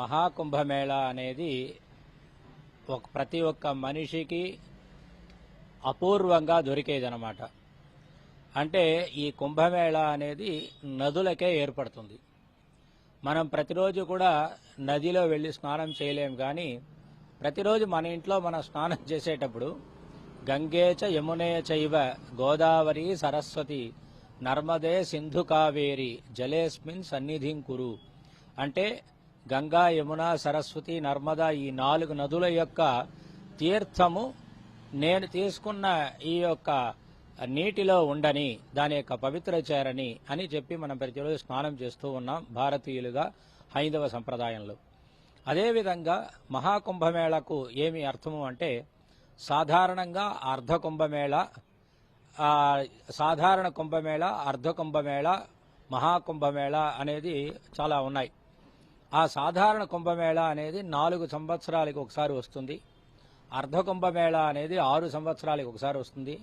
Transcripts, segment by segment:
మహాకుంభమేళ అనేది ఒక ప్రతి ఒక్క మనిషికి అపూర్వంగా దొరికేదనమాట అంటే ఈ కుంభమేళ అనేది నదులకే ఏర్పడుతుంది. మనం ప్రతిరోజు కూడా నదిలో వెళ్ళి స్నానం చేయలేం కానీ ప్రతిరోజు మన ఇంట్లో మనం స్నానం చేసేటప్పుడు గంగేచ యమునే చైవ గోదావరి సరస్వతి నర్మదే సింధు కావేరి జలేస్మిన్ సన్నిధిం కురు. అంటే గంగా యమున సరస్వతి నర్మదా ఈ నాలుగు నదుల యొక్క తీర్థము నేను తీసుకున్న ఈ యొక్క నీటిలో ఉండని దాని యొక్క పవిత్ర చేరని అని చెప్పి మనం ప్రతిరోజు స్నానం చేస్తూ ఉన్నాం భారతీయులుగా హైందవ సంప్రదాయంలో. అదేవిధంగా మహాకుంభమేళకు ఏమి అర్థము అంటే సాధారణంగా అర్ధ కుంభమేళ సాధారణ కుంభమేళ అర్ధ కుంభమేళ మహాకుంభమేళ అనేది చాలా ఉన్నాయి. ఆ సాధారణ కుంభమేళ అనేది నాలుగు సంవత్సరాలకు ఒకసారి వస్తుంది. అర్ధ కుంభమేళ అనేది ఆరు సంవత్సరాలకు ఒకసారి వస్తుంది.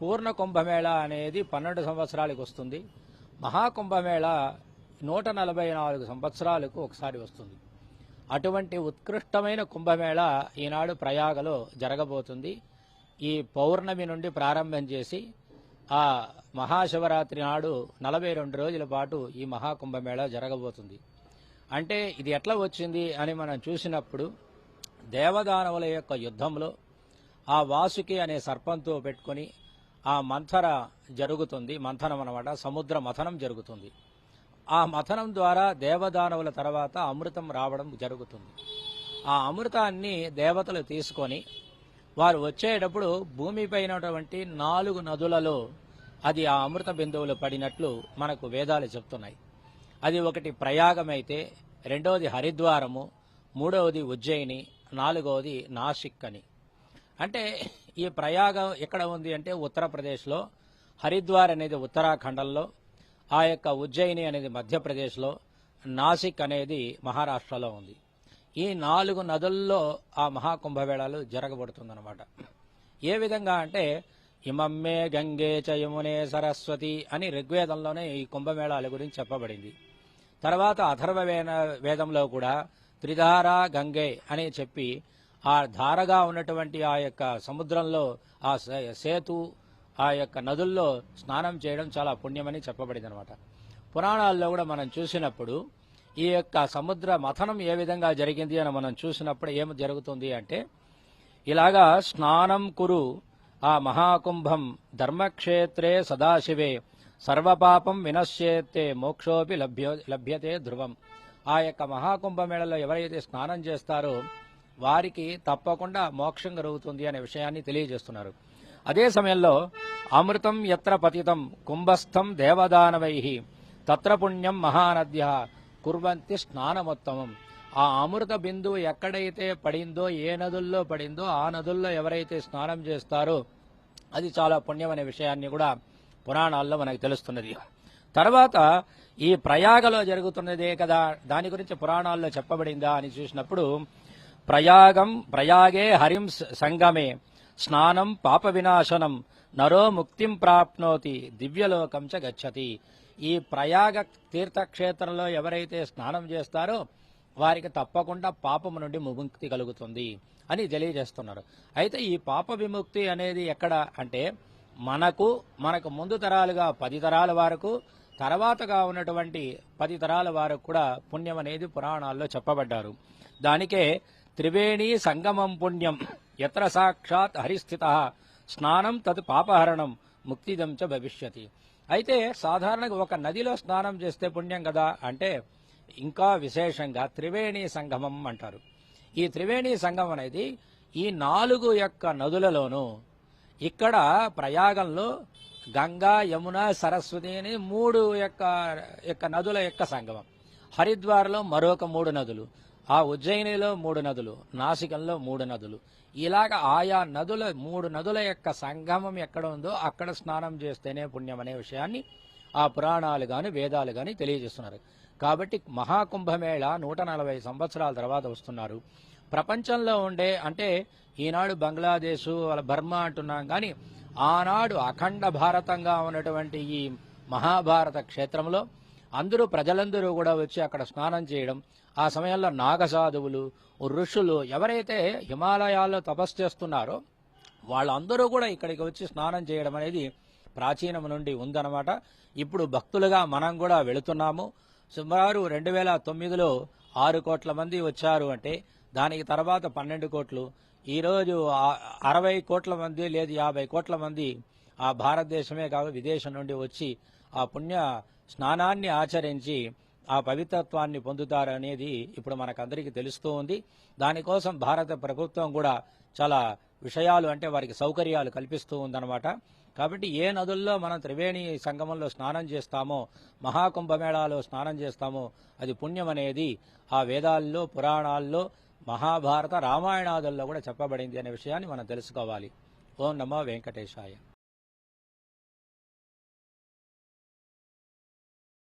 పూర్ణ కుంభమేళ అనేది పన్నెండు సంవత్సరాలకు వస్తుంది. మహాకుంభమేళ నూట నలభై నాలుగు సంవత్సరాలకు ఒకసారి వస్తుంది. అటువంటి ఉత్కృష్టమైన కుంభమేళ ఈనాడు ప్రయాగలో జరగబోతుంది. ఈ పౌర్ణమి నుండి ప్రారంభం చేసి ఆ మహాశివరాత్రి నాడు నలభై రెండు రోజుల పాటు ఈ మహాకుంభమేళ జరగబోతుంది. అంటే ఇది ఎట్లా వచ్చింది అని మనం చూసినప్పుడు దేవదానవుల యొక్క యుద్ధంలో ఆ వాసుకి అనే సర్పంతో పెట్టుకొని ఆ మంథర జరుగుతుంది. మంథనం అనమాట సముద్ర మథనం జరుగుతుంది. ఆ మథనం ద్వారా దేవదానవుల తర్వాత అమృతం రావడం జరుగుతుంది. ఆ అమృతాన్ని దేవతలు తీసుకొని వారు వచ్చేటప్పుడు భూమిపైన నాలుగు నదులలో అది ఆ అమృత బిందువులు పడినట్లు మనకు వేదాలు చెప్తున్నాయి. అది ఒకటి ప్రయాగమైతే రెండవది హరిద్వారము మూడవది ఉజ్జయిని నాలుగవది నాసిక్ అని అంటే ఈ ప్రయాగం ఎక్కడ ఉంది అంటే ఉత్తరప్రదేశ్లో హరిద్వార్ అనేది ఉత్తరాఖండంలో ఆ యొక్క ఉజ్జయిని అనేది మధ్యప్రదేశ్లో నాసిక్ అనేది మహారాష్ట్రలో ఉంది. ఈ నాలుగు నదుల్లో ఆ మహాకుంభమేళాలు జరగబడుతుందన్నమాట. ఏ విధంగా అంటే ఇమమ్మే గంగే చ యమునే సరస్వతి అని ఋగ్వేదంలోనే ఈ కుంభమేళాల గురించి చెప్పబడింది. తర్వాత అథర్వ వేదంలో కూడా త్రిధార గంగే అని చెప్పి ఆ ధారగా ఉన్నటువంటి ఆ యొక్క సముద్రంలో ఆ సేతు ఆ యొక్క నదుల్లో స్నానం చేయడం చాలా పుణ్యమని చెప్పబడింది అనమాట పురాణాల్లో కూడా మనం చూసినప్పుడు ఈ యొక్క సముద్ర మథనం ఏ విధంగా జరిగింది అని మనం చూసినప్పుడు ఏమి జరుగుతుంది అంటే ఇలాగా స్నానం కురు ఆ మహాకుంభం ధర్మక్షేత్రే సదాశివే సర్వపాపం వినశ్యేత్తే మోక్షోపి లభ్యో లభ్యతే ధ్రువం. ఆ యొక్క మహాకుంభమేళలో ఎవరైతే స్నానం చేస్తారో వారికి తప్పకుండా మోక్షం కలుగుతుంది అనే విషయాన్ని తెలియజేస్తున్నారు. అదే సమయంలో అమృతం ఎత్ర పతితం కుంభస్థం దేవదానవై తత్ర పుణ్యం మహానద్య కుర్వంతి స్నానమోత్తమం. ఆ అమృత బిందువు ఎక్కడైతే పడిందో ఏ నదుల్లో పడిందో ఆ నదుల్లో ఎవరైతే స్నానం చేస్తారో అది చాలా పుణ్యం అనే విషయాన్ని కూడా పురాణాల్లో మనకు తెలుస్తున్నది. తర్వాత ఈ ప్రయాగలో జరుగుతున్నదే కదా దాని గురించి పురాణాల్లో చెప్పబడిందా అని చూసినప్పుడు ప్రయాగం ప్రయాగే హరిం సంగమే స్నానం పాప వినాశనం నరో ముక్తిం ప్రాప్నోతి దివ్యలోకం చ గచ్చతి. ఈ ప్రయాగ తీర్థక్షేత్రంలో ఎవరైతే స్నానం చేస్తారో వారికి తప్పకుండా పాపము నుండి విముక్తి కలుగుతుంది అని తెలియజేస్తున్నారు. అయితే ఈ పాప విముక్తి అనేది ఎక్కడ అంటే మనకు మనకు ముందు తరాలుగా పది తరాల వరకు తర్వాతగా ఉన్నటువంటి పది తరాల వారికి కూడా పుణ్యం అనేది పురాణాల్లో చెప్పబడ్డారు. దానికే త్రివేణి సంగమం పుణ్యం ఎత్ర సాక్షాత్ హరిస్థిత స్నానం తద్ పాపహరణం ముక్తిదం చ భవిష్యతి. అయితే సాధారణంగా ఒక నదిలో స్నానం చేస్తే పుణ్యం కదా అంటే ఇంకా విశేషంగా త్రివేణి సంగమం అంటారు. ఈ త్రివేణి సంగమం అనేది ఈ నాలుగు యొక్క నదులలోనూ ఇక్కడ ప్రయాగంలో గంగా యమున సరస్వతి అని మూడు యొక్క యొక్క నదుల యొక్క సంగమం. హరిద్వార్లో మరొక మూడు నదులు ఆ ఉజ్జయినిలో మూడు నదులు నాసికంలో మూడు నదులు. ఇలాగ ఆయా నదుల మూడు నదుల యొక్క సంగమం ఎక్కడ ఉందో అక్కడ స్నానం చేస్తేనే పుణ్యం అనే విషయాన్ని ఆ పురాణాలు కానీ వేదాలు కానీ తెలియజేస్తున్నారు. కాబట్టి మహాకుంభమేళ నూట నలభై సంవత్సరాల తర్వాత వస్తున్నారు. ప్రపంచంలో ఉండే అంటే ఈనాడు బంగ్లాదేశ్ వాళ్ళ బర్మా అంటున్నాం కానీ ఆనాడు అఖండ భారతంగా ఉన్నటువంటి ఈ మహాభారత క్షేత్రంలో అందరూ ప్రజలందరూ కూడా వచ్చి అక్కడ స్నానం చేయడం ఆ సమయంలో నాగసాధువులు ఋషులు ఎవరైతే హిమాలయాల్లో తపస్సు చేస్తున్నారో వాళ్ళందరూ కూడా ఇక్కడికి వచ్చి స్నానం చేయడం అనేది ప్రాచీనం నుండి ఉందన్నమాట. ఇప్పుడు భక్తులుగా మనం కూడా వెళుతున్నాము. సుమారు రెండు వేల తొమ్మిదిలో ఆరు కోట్ల మంది వచ్చారు అంటే దానికి తర్వాత పన్నెండు కోట్లు. ఈరోజు అరవై కోట్ల మంది లేదు యాభై కోట్ల మంది ఆ భారతదేశమే కాదు విదేశం నుండి వచ్చి ఆ పుణ్య స్నానాన్ని ఆచరించి ఆ పవిత్రత్వాన్ని పొందుతారు అనేది ఇప్పుడు మనకందరికీ తెలుస్తూ ఉంది. దానికోసం భారత ప్రభుత్వం కూడా చాలా విషయాలు అంటే వారికి సౌకర్యాలు కల్పిస్తూ ఉందన్నమాట. కాబట్టి ఏ నదుల్లో మనం త్రివేణి సంగమంలో స్నానం చేస్తామో మహాకుంభమేళాలో స్నానం చేస్తామో అది పుణ్యం అనేది ఆ వేదాల్లో పురాణాల్లో మహాభారత రామాయణాదుల్లో కూడా చెప్పబడింది అనే విషయాన్ని మనం తెలుసుకోవాలి. ఓం నమో వెంకటేశాయ.